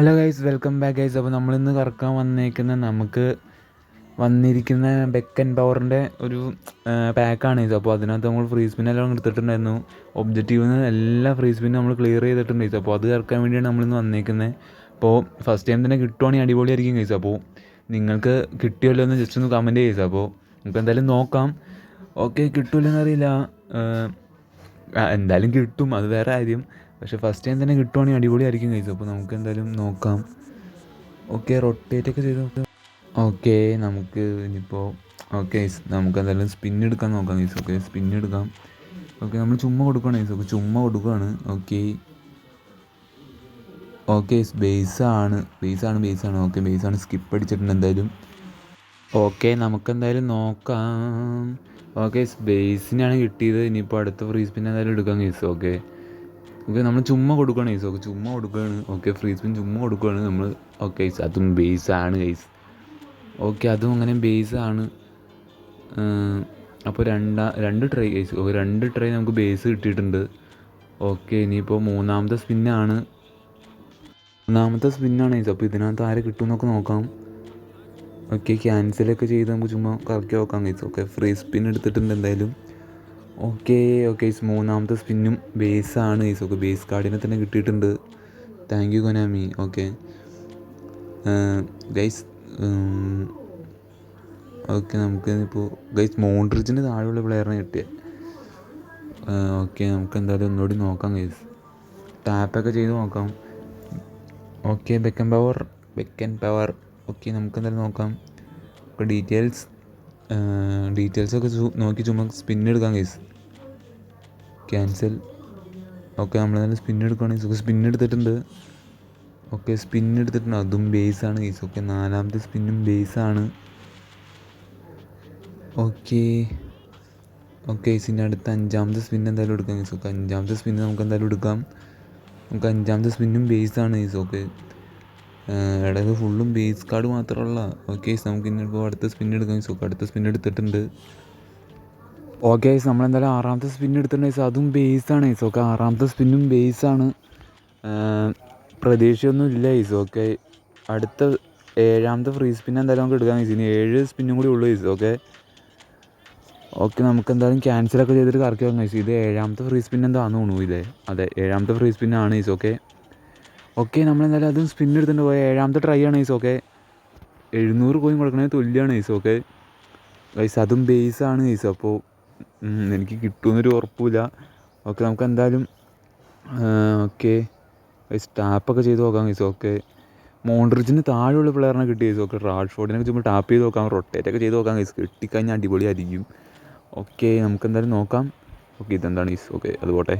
Hello guys welcome back guys അപ്പോൾ നമ്മളിന്ന് കറക്കാൻ വന്നേക്കുന്ന നമുക്ക് വന്നിരിക്കുന്ന ബെക്കൻ പവറിന്റെ ഒരു പാക്കാണ് ഇത് അപ്പോൾ അതിനകത്ത് നമ്മൾ ഫ്രീ സ്പിൻ എല്ലാം എടുത്തിട്ടുണ്ടായിരുന്നു. ഒബ്ജക്റ്റീവിൽ നിന്ന് എല്ലാ ഫ്രീ സ്പിന്നും നമ്മൾ ക്ലിയർ ചെയ്തിട്ടുണ്ട് ഗൈസ് അപ്പോൾ അത് കറക്കാൻ വേണ്ടിയാണ് നമ്മളിന്ന് വന്നേക്കുന്നത് അപ്പോൾ ഫസ്റ്റ് ടൈം തന്നെ കിട്ടുവാണെങ്കിൽ അടിപൊളിയായിരിക്കും ഗൈസ് അപ്പോൾ നിങ്ങൾക്ക് കിട്ടിയല്ലോ എന്ന് ജസ്റ്റ് ഒന്ന് കമന്റ് ചെയ്യുക അപ്പോൾ നമുക്ക് എന്തായാലും നോക്കാം. ഓക്കെ കിട്ടൂലെന്ന് അറിയില്ല. എന്തായാലും കിട്ടും. അത് വേറെ കാര്യം. പക്ഷേ ഫസ്റ്റ് ടൈം തന്നെ കിട്ടുവാണെങ്കിൽ അടിപൊളിയായിരിക്കും കഴിച്ചു അപ്പോൾ നമുക്ക് എന്തായാലും നോക്കാം. ഓക്കെ റൊട്ടേറ്റ് ഒക്കെ ചെയ്ത് നോക്കാം. ഓക്കെ നമുക്ക് ഇനിയിപ്പോൾ ഓക്കെ നമുക്ക് എന്തായാലും സ്പിൻ എടുക്കാൻ നോക്കാം ഗൈസ് ഓക്കെ സ്പിൻ എടുക്കാം. ഓക്കെ നമ്മൾ ചുമ്മാ കൊടുക്കുകയാണ് ഗൈസ് ഓക്കെ ചുമ്മാ കൊടുക്കുകയാണ് ഓക്കെ ഓക്കെ ബേസാണ് ബേസാണ് ബേസാണ് ഓക്കെ ബേസാണ് സ്കിപ്പ് അടിച്ചിട്ടുണ്ട് എന്തായാലും. ഓക്കെ നമുക്ക് എന്തായാലും നോക്കാം. ഓക്കെ ബേസിനാണ് കിട്ടിയത്. ഇനിയിപ്പോൾ അടുത്ത ഫ്രീ സ്പിൻ എന്തായാലും എടുക്കാം കേസ് ഓക്കെ ഓക്കെ നമ്മൾ ചുമ്മാ കൊടുക്കുകയാണ് ഗൈസ് ഓക്കെ ചുമ്മാ കൊടുക്കുകയാണ് ഓക്കെ ഫ്രീ സ്പിൻ ചുമ്മാ കൊടുക്കുകയാണ് നമ്മൾ ഓക്കെ ഗൈസ് അതും ബേസ് ആണ് ഗൈസ് ഓക്കെ അതും അങ്ങനെ ബേസ് ആണ്. അപ്പോൾ രണ്ടാ രണ്ട് ട്രൈ ഗൈസ് രണ്ട് ട്രൈ നമുക്ക് ബേസ് കിട്ടിയിട്ടുണ്ട്. ഓക്കെ ഇനിയിപ്പോൾ മൂന്നാമത്തെ സ്പിന്നാണ് മൂന്നാമത്തെ സ്പിന്നാണ് ഗൈസ് അപ്പോൾ ഇതിനകത്ത് ആരെ കിട്ടുമെന്നൊക്കെ നോക്കാം. ഓക്കെ ക്യാൻസലൊക്കെ ചെയ്ത് നമുക്ക് ചുമ്മാ കറക്കി നോക്കാം ഗൈസ് ഓക്കെ ഫ്രീ സ്പിൻ എടുത്തിട്ടുണ്ട് എന്തായാലും. ഓക്കെ ഓക്കെ മൂന്നാമത്തെ സ്പിന്നും ബേസാണ്. ഗൈസ് ഓക്കെ ബേസ് കാർഡിനെ തന്നെ കിട്ടിയിട്ടുണ്ട്. Thank you Konami okay. Guys okay നമുക്ക് ഇപ്പോൾ ഗൈസ് മോൺട്രിച്ചിന് താഴെയുള്ള പ്ലെയറിനെ കിട്ടിയത് ഓക്കെ നമുക്ക് എന്തായാലും ഒന്നുകൂടി നോക്കാം ഗൈസ് ടാപ്പൊക്കെ ചെയ്ത് നോക്കാം. Okay Beckham power Beckham power okay നമുക്ക് എന്തായാലും നോക്കാം. ഡീറ്റെയിൽസ് ഡീറ്റെയിൽസ് ഒക്കെ നോക്കി ചുമ്മാ എടുക്കാം കേസ് ക്യാൻസൽ ഓക്കെ നമ്മൾ നല്ല സ്പിൻ എടുക്കുകയാണെങ്കിൽ സ്പിൻ എടുത്തിട്ടുണ്ട്. ഓക്കെ സ്പിൻ എടുത്തിട്ടുണ്ട്. അതും ബേസാണ് കേസ് ഓക്കെ നാലാമത്തെ സ്പിന്നും ബേസാണ് ഓക്കെ ഓക്കെ ഇതിന്റെ അടുത്ത അഞ്ചാമത്തെ സ്പിൻ എന്തായാലും എടുക്കാം കേസ് ഓക്കെ അഞ്ചാമത്തെ സ്പിന്ന് നമുക്ക് എന്തായാലും എടുക്കാം. നമുക്ക് അഞ്ചാമത്തെ സ്പിന്നും ബേസാണ് കേസ് ഓക്കെ ഇടത് ഫുള്ളും ബേസ് കാർഡ് മാത്രമുള്ള ഓക്കെ നമുക്ക് ഇനിയിപ്പോൾ അടുത്ത സ്പിൻ എടുക്കാം സോ അടുത്ത സ്പിൻ എടുത്തിട്ടുണ്ട്. ഓക്കെ നമ്മൾ നമ്മളെന്തായാലും ആറാമത്തെ സ്പിൻ എടുത്തിട്ടുണ്ട് ഐസ് അതും ബേസാണ് ഐസ് ഓക്കെ ആറാമത്തെ സ്പിന്നും ബേസാണ് പ്രതീക്ഷയൊന്നും ഇല്ല ഐസ് ഓക്കെ അടുത്ത ഏഴാമത്തെ ഫ്രീ സ്പിൻ എന്തായാലും നമുക്ക് എടുക്കാൻ ഐസ് ഇനി ഏഴ് സ്പിന്നും കൂടി ഉള്ളു ഐസ് ഓക്കെ ഓക്കെ നമുക്ക് എന്തായാലും ക്യാൻസലൊക്കെ ചെയ്തിട്ട് കറക്കി വന്നു ഐസ് ഇത് ഏഴാമത്തെ ഫ്രീ സ്പിൻ എന്താണെന്ന് തോന്നുന്നു ഇതേ അതെ ഏഴാമത്തെ ഫ്രീ സ്പിന്നാണ് ഐസ് ഓക്കെ ഓക്കെ നമ്മളെന്തായാലും അതും സ്പിൻ എടുത്തിട്ട് പോയ ഏഴാമത്തെ ട്രൈ ആണ് ഐസ് ഓക്കെ എഴുന്നൂറ് കോയിൻ കൊടുക്കണേ തുല്യമാണ് ഐസ് ഓക്കെ ഐസ് അതും ബേസ് ആണ് ഈസ് അപ്പോൾ എനിക്ക് കിട്ടുമെന്നൊരു ഉറപ്പില്ല ഓക്കെ നമുക്ക് എന്തായാലും ഓക്കെ ഐസ് ടാപ്പൊക്കെ ചെയ്ത് നോക്കാം ഐസ് ഓക്കെ മോൺട്രിച്ചിന് താഴെയുള്ള പ്ലെയറിനെ കിട്ടി ഐസ് ഓക്കെ റാഷ്ഫോർഡിനൊക്കെ ചുമ്മാ ടാപ്പ് ചെയ്ത് നോക്കാം. റൊട്ടേറ്റ് ഒക്കെ ചെയ്ത് നോക്കാം ഐസ് കിട്ടിക്കഴിഞ്ഞാൽ അടിപൊളിയായിരിക്കും ഓക്കെ നമുക്ക് എന്തായാലും നോക്കാം. ഓക്കെ ഇതെന്താണ് ഈസ് ഓക്കെ അതുപോട്ടെ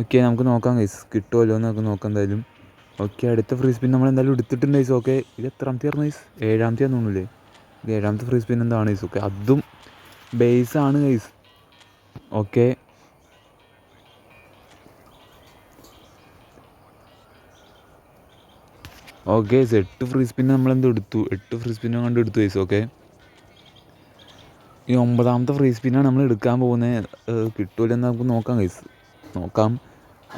ഓക്കെ നമുക്ക് നോക്കാം ഐസ് കിട്ടുമല്ലോ എന്ന് നമുക്ക് നോക്കാം എന്തായാലും. ഓക്കെ അടുത്ത ഫ്രീ സ്പിൻ നമ്മൾ എന്തായാലും എടുത്തിട്ടുണ്ട് ഐസ്. ഓക്കെ ഇത് എത്രാമത്തെ ആയിരുന്നു ഐസ്? ഏഴാമത്തെ തോന്നുന്നില്ലേ ഇത് ഏഴാമത്തെ ഫ്രീ സ്പിൻ എന്താണ് ഐസ്? ഓക്കെ അതും ബേസ് ആണ് ഗൈസ് ഓക്കെ. ഓക്കെ എട്ട് ഫ്രീ സ്പിൻ നമ്മളെന്ത് എടുത്തു? എട്ട് ഫ്രീ സ്പിന്നും കണ്ട് എടുത്തു ഗൈസ് ഓക്കെ. ഈ ഒമ്പതാമത്തെ ഫ്രീ സ്പിന്നാണ് നമ്മൾ എടുക്കാൻ പോകുന്നത്. കിട്ടൂലെന്ന് നമുക്ക് നോക്കാം ഗൈസ് നോക്കാം.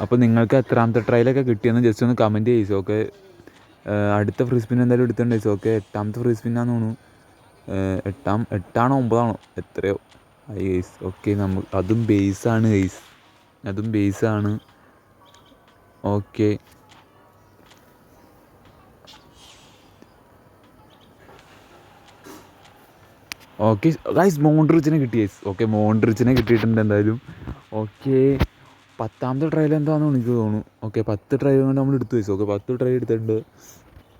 അപ്പോൾ നിങ്ങൾക്ക് എത്രാമത്തെ ട്രയലൊക്കെ കിട്ടിയെന്ന് ജസ്റ്റ് ഒന്ന് കമന്റ് ചെയ്യും ഓക്കെ അടുത്ത ഫ്രീ സ്പിൻ എന്തായാലും എടുത്തിട്ടുണ്ട് ചോദിച്ചു ഓക്കെ എട്ടാമത്തെ ഫ്രീ സ്പിന്നാന്ന് തോന്നുന്നു. എട്ടാം എട്ടാണോ ഒമ്പതാണോ? എത്രയോ. ഐ ഗൈസ് ഓക്കെ നമ്മൾ അതും ബേസാണ് ഗൈസ് അതും ബേസാണ് ഓക്കെ ഓക്കെ ഗൈസ് മോൺട്രിച്ചിനെ കിട്ടി ഗൈസ് ഓക്കെ മോൺട്രിച്ചിനെ കിട്ടിയിട്ടുണ്ട് എന്തായാലും. ഓക്കെ പത്താമത്തെ ട്രയൽ എന്താണെന്ന് എനിക്ക് തോന്നുന്നു. ഓക്കെ പത്ത് ട്രയൽ കൊണ്ട് നമ്മൾ എടുത്തു വെച്ചു. ഓക്കെ പത്ത് ട്രയൽ എടുത്തിട്ടുണ്ട്.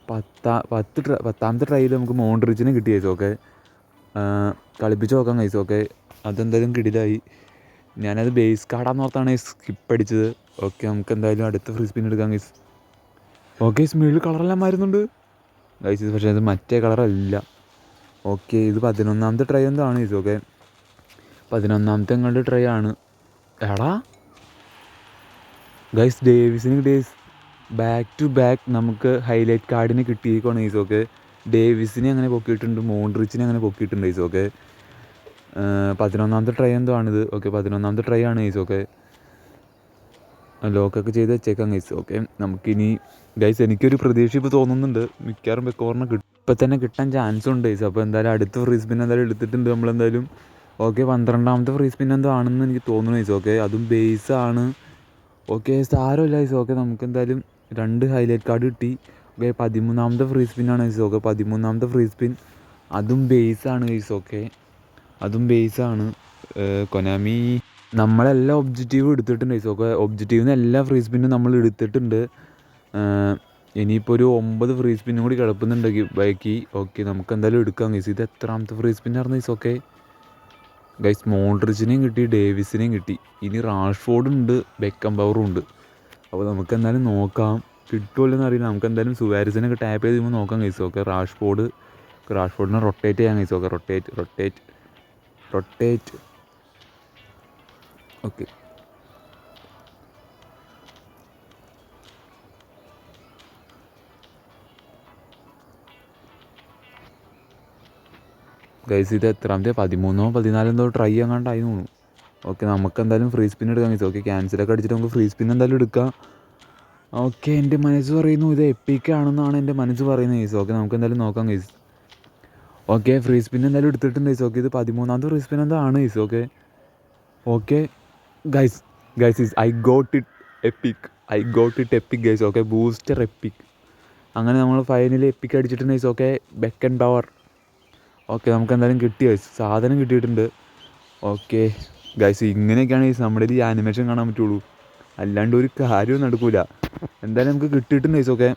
പത്താ പത്ത് ട്ര പത്താമത്തെ ട്രയൽ നമുക്ക് മോൺട്രിച്ചിനെ കിട്ടി വെച്ചു ഓക്കെ കളിപ്പിച്ച് നോക്കാൻ കഴിച്ചു. ഓക്കെ അതെന്തായാലും കിടിലായി. ഞാനത് ബേസ് കാർഡാന്ന് ഓർത്താണ് സ്കിപ്പ് അടിച്ചത്. ഓക്കെ നമുക്ക് എന്തായാലും അടുത്ത ഫ്രീ സ്പിൻ എടുക്കാം ഗൈസ് ഓക്കെ സ്മീളിൽ കളറെല്ലാം മാറുന്നുണ്ട്. ഗൈസ് പക്ഷേ അത് മറ്റേ കളറല്ല ഓക്കെ ഇത് പതിനൊന്നാമത്തെ ട്രൈ എന്താണ് ഇത് ഓക്കെ പതിനൊന്നാമത്തെ ഞങ്ങളുടെ ട്രൈ ആണ്. എടാ ഗൈസ് ഡേവിസിന് ഡേയ്സ് ബാക്ക് ടു ബാക്ക് നമുക്ക് ഹൈലൈറ്റ് കാർഡിന് കിട്ടിയേക്കാണ് ഈസോക്ക് ഡേവിസിനെ അങ്ങനെ പൊക്കിയിട്ടുണ്ട് മോൺട്രിച്ചിനെ അങ്ങനെ പൊക്കിയിട്ടുണ്ട് ഈസോക്ക് പതിനൊന്നാമത്തെ ട്രൈ എന്തോ ആണിത് ഓക്കെ പതിനൊന്നാമത്തെ ട്രൈ ആണ് ഈസോക്ക് ലോക്കൊക്കെ ചെയ്ത് വെച്ചേക്കാം ഗൈസ് ഓക്കെ നമുക്കിനി ഗൈസ് എനിക്കൊരു പ്രതീക്ഷ ഇപ്പോൾ തോന്നുന്നുണ്ട്. മിക്കവാറും ബെക്കോറിനെ കിട്ടും. ഇപ്പം തന്നെ കിട്ടാൻ ചാൻസ് ഉണ്ട് ഗൈസ് അപ്പോൾ എന്തായാലും അടുത്ത ഫ്രീ സ്പിൻ എന്തായാലും എടുത്തിട്ടുണ്ട് നമ്മളെന്തായാലും. ഓക്കെ പന്ത്രണ്ടാമത്തെ ഫ്രീ സ്പിൻ എന്തോ ആണെന്ന് എനിക്ക് തോന്നുന്നു ഗൈസ് ഓക്കെ അതും ബേസ് ആണ്. ഓക്കെ സാരമില്ല ഐസ് ഓക്കെ നമുക്ക് എന്തായാലും രണ്ട് ഹൈലൈറ്റ് കാർഡ് കിട്ടി. ഓക്കെ പതിമൂന്നാമത്തെ ഫ്രീ സ്പിന്നാണ് ഓക്കെ പതിമൂന്നാമത്തെ ഫ്രീ സ്പിൻ അതും ബേസ് ആണ് ഗൈസ് ഓക്കെ അതും ബേസ് ആണ്. കൊനാമി നമ്മളെല്ലാ ഒബ്ജക്റ്റീവും എടുത്തിട്ടുണ്ട് ഐസ് ഓക്കെ ഒബ്ജക്റ്റീവിൽ നിന്ന് എല്ലാ ഫ്രീ സ്പിന്നും നമ്മൾ എടുത്തിട്ടുണ്ട്. ഇനിയിപ്പോൾ ഒരു ഒമ്പത് ഫ്രീ സ്പിന്നും കൂടി കിടപ്പുന്നുണ്ടെങ്കിൽ ബാക്കി ഓക്കെ നമുക്ക് എന്തായാലും എടുക്കാം ഗൈസ് ഇത് എത്രാമത്തെ ഫ്രീ സ്പിന്നായിരുന്നു ഗൈസ് ഓക്കെ ഗൈസ് മോൺട്രിച്ചിനെയും കിട്ടി ഡേവിസിനെയും കിട്ടി. ഇനി റാഷ്ഫോർഡും ഉണ്ട് ബെക്കം പവറും ഉണ്ട്. അപ്പോൾ നമുക്ക് എന്തായാലും നോക്കാം. കിട്ടുമല്ലോ അറിയില്ല. നമുക്ക് എന്തായാലും സുവാരിസിനൊക്കെ ടാപ്പ് ചെയ്ത് കഴിയുമ്പോൾ നോക്കാം ഗൈസ് ഓക്കെ റാഷ്ഫോർഡ് റാഷ്ഫോർഡിനെ റൊട്ടേറ്റ് ചെയ്യാൻ guys okay rotate rotate rotate okay guys ഇത് എത്രാമത്തെ? പതിമൂന്നോ പതിനാലോ എന്തോ ട്രൈ എങ്ങാണ്ടായി തോന്നുന്നു. ഓക്കെ നമുക്ക് എന്തായാലും ഫ്രീ സ്പിൻ എടുക്കാം ഗൈസ് ഓക്കെ ക്യാൻസലൊക്കെ അടിച്ചിട്ട് നമുക്ക് ഫ്രീ സ്പിൻ എന്തായാലും എടുക്കാം. ഓക്കെ എന്റെ മനസ്സ് പറയുന്നു ഇത് എപ്പിക്കാണെന്നാണ് എന്റെ മനസ്സ് പറയുന്നത് ഗൈസ് ഓക്കെ നമുക്ക് എന്തായാലും നോക്കാം ഗൈസ് ഓക്കെ ഫ്രീ സ്പിൻ എന്തായാലും എടുത്തിട്ടുണ്ട് ഗൈസ് ഓക്കെ ഇത് പതിമൂന്നാമത്തെ ഫ്രീ സ്പിൻ എന്താ ആണ് guys okay okay guys guys this I got it epic I got it epic guys okay booster epic അങ്ങനെ നമ്മൾ ഫൈനലി എപ്പിക് അടിച്ചിട്ടുണ്ട് guys okay beacon power okay നമുക്ക് എന്തായാലും കിട്ടി ഗൈസ് സാധനം കിട്ടിയിട്ടുണ്ട്. ഓക്കെ ഗൈസ് ഇങ്ങനെയൊക്കെയാണ് ഗൈസ് നമ്മുടെ ഈ ആനിമേഷൻ കാണാൻ പറ്റുള്ളൂ. അല്ലാണ്ട് ഒരു കാര്യവും നടക്കില്ല എന്തായാലും നമുക്ക് കിട്ടിയിട്ടുണ്ട് ഗൈസ് ഓക്കെ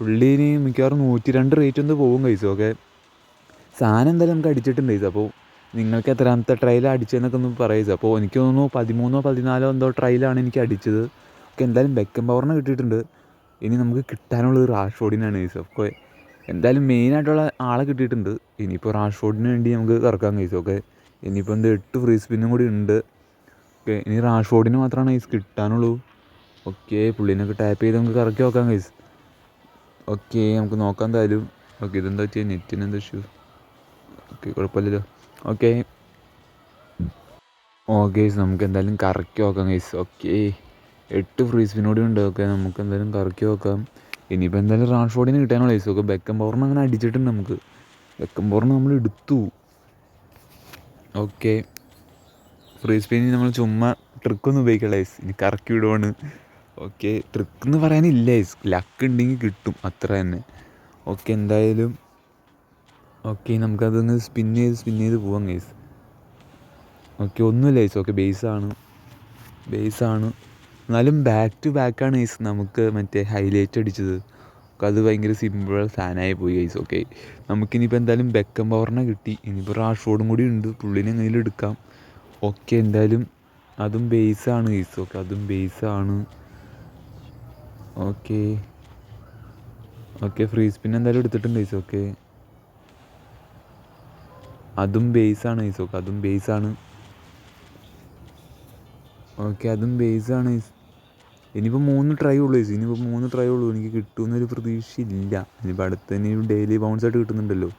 പുള്ളീന് മിക്കവാറും നൂറ്റി രണ്ട് റേറ്റ് ഒന്ന് പോകും ഗൈസ് ഓക്കെ സാധനം എന്തായാലും നമുക്ക് അടിച്ചിട്ടുണ്ട് ഗൈസ് അപ്പോൾ നിങ്ങൾക്ക് എത്രാമത്തെ ട്രയൽ അടിച്ചതെന്നൊക്കെ ഒന്ന് പറയുക അപ്പോൾ എനിക്ക് തോന്നുന്നു പതിമൂന്നോ പതിനാലോ എന്തോ ട്രയലാണ് എനിക്ക് അടിച്ചത്. ഓക്കെ എന്തായാലും ബെക്കൻ പവറിനെ കിട്ടിയിട്ടുണ്ട്. ഇനി നമുക്ക് കിട്ടാനുള്ളത് റാഷ് റാഷ്ഫോർഡിനാണ് ഗൈസ് ഓക്കെ എന്തായാലും മെയിനായിട്ടുള്ള ആളെ കിട്ടിയിട്ടുണ്ട്. ഇനിയിപ്പോൾ റാഷ്ഫോർഡിന് വേണ്ടി നമുക്ക് കറക്കാം കഴിച്ചു ഓക്കെ ഇനിയിപ്പോൾ എന്താ എട്ട് ഫ്രീ സ്പിന്നും കൂടി ഉണ്ട്. ഓക്കെ ഇനി റാഷ്ഫോർഡിന് മാത്രമാണ് ഗൈസ് കിട്ടാനുള്ളൂ. ഓക്കെ പുള്ളീനൊക്കെ ടാപ്പ് ചെയ്ത് നമുക്ക് കറക്കി നോക്കാം ഗൈസ് ഓക്കെ നമുക്ക് നോക്കാം എന്തായാലും. ഓക്കെ ഇതെന്താ വെച്ചാൽ നെറ്റിന് എന്താ ഇഷ്യൂ ഓക്കെ കുഴപ്പമില്ലല്ലോ. ഓക്കെ ഓക്കെ നമുക്ക് എന്തായാലും കറക്കി നോക്കാം ഗൈസ് ഓക്കെ എട്ട് ഫ്രീ സ്പിനോടി ഉണ്ട്. ഓക്കെ നമുക്ക് എന്തായാലും കറക്കി നോക്കാം. ഇനിയിപ്പോൾ എന്തായാലും റാൻഫോർഡിന് കിട്ടാനുള്ള ഗൈസ് ഓക്കെ ബെക്കം പവറിന് അങ്ങനെ അടിച്ചിട്ടുണ്ട് നമുക്ക്. ബെക്കം പവറിന് നമ്മൾ എടുത്തു. ഓക്കെ ഫ്രീ സ്പീനിൽ നമ്മൾ ചുമ്മാ ട്രിക്കൊന്നും ഉപയോഗിക്കില്ല ഐസ് ഇനി കറക്കി വിടുവാണ്. ഓക്കെ ട്രിക്ക് എന്ന് പറയാനില്ല ഐസ് ലക്ക് ഉണ്ടെങ്കിൽ കിട്ടും. അത്ര തന്നെ. ഓക്കെ എന്തായാലും ഓക്കെ നമുക്കതൊന്ന് സ്പിൻ ചെയ്ത് സ്പിൻ ചെയ്ത് പോവാം ഗൈസ് ഓക്കെ ഒന്നുമില്ല ഗൈസ് ഓക്കെ ബേസാണ് ബേസാണ് എന്നാലും ബാക്ക് ടു ബാക്കാണ് ഗൈസ് നമുക്ക് മറ്റേ ഹൈലൈറ്റ് അടിച്ചത്. അത് ഭയങ്കര സിമ്പിൾ സാധനമായി പോയി ഐസ് ഓക്കെ നമുക്കിനിയിപ്പോൾ എന്തായാലും ബെക്കൻ പവറിനെ കിട്ടി. ഇനിയിപ്പോൾ റാഷ്ഫോർഡും കൂടി ഉണ്ട്. പുള്ളിനെ എങ്ങനെയും എടുക്കാം. ഓക്കെ എന്തായാലും അതും ബേസാണ് ഗൈസ് ഓക്കെ അതും ബേസാണ് ഓക്കെ ഓക്കെ ഫ്രീ സ്പിൻ എന്തായാലും എടുത്തിട്ടുണ്ട് ഗൈസ് ഓക്കെ അതും ബേസാണ് ഗൈസ് ഓക്കെ അതും ബേസാണ് ഓക്കെ അതും ബേസാണ് ഗൈസ് ഇനിയിപ്പോൾ മൂന്ന് ട്രൈ ഉള്ളൂ ചേച്ചി ഇനിയിപ്പോൾ മൂന്ന് ട്രൈ ഉള്ളൂ. എനിക്ക് കിട്ടുമെന്നൊരു പ്രതീക്ഷയില്ല. ഇനിയിപ്പോൾ അടുത്ത് ഇനി ഡെയിലി ബൗൺസ് ആയിട്ട് കിട്ടുന്നുണ്ടല്ലോ.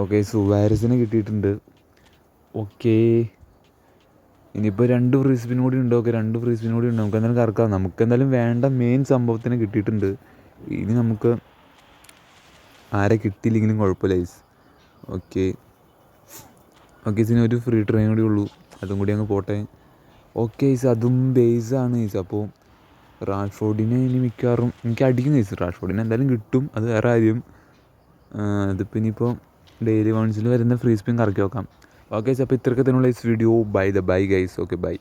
ഓക്കെ സുവാരസിനെ കിട്ടിയിട്ടുണ്ട്. ഓക്കെ ഇനിയിപ്പോൾ രണ്ട് ഫ്രീ സ്പിൻ കൂടി ഉണ്ട്. ഓക്കെ രണ്ട് ഫ്രീ സ്പിൻ കൂടി ഉണ്ട്. നമുക്ക് എന്തായാലും കറക്കാം. നമുക്ക് എന്തായാലും വേണ്ട മെയിൻ സംഭവത്തിന് കിട്ടിയിട്ടുണ്ട്. ഇനി നമുക്ക് ആരെ കിട്ടിയില്ലെങ്കിലും കുഴപ്പമില്ല ഐസ് ഓക്കെ ഓക്കെ ഇതിന് ഒരു ഫ്രീ ട്രെയിൻ കൂടി ഉള്ളൂ. അതും കൂടി അങ്ങ് പോട്ടെ. ഓക്കെ ഐസ് അതും ബേസ് ആണ് ഐസ് അപ്പോൾ റാഷ്ഫോർഡിനെ ഇനി മിക്കവാറും എനിക്ക് അടിക്കും കഴിച്ചു റാഷ്ഫോർഡിനെ എന്തായാലും കിട്ടും. അത് വേറെ കാര്യം. ഇതിപ്പോൾ ഇനിയിപ്പോൾ ഡെയിലി വൺസിൽ വരുന്ന ഫ്രീ സ്പിൻ കറക്കി നോക്കാം ഓക്കെ അപ്പോൾ ഇത്രയൊക്കെ തന്നെയുള്ള this video by the by guys okay bye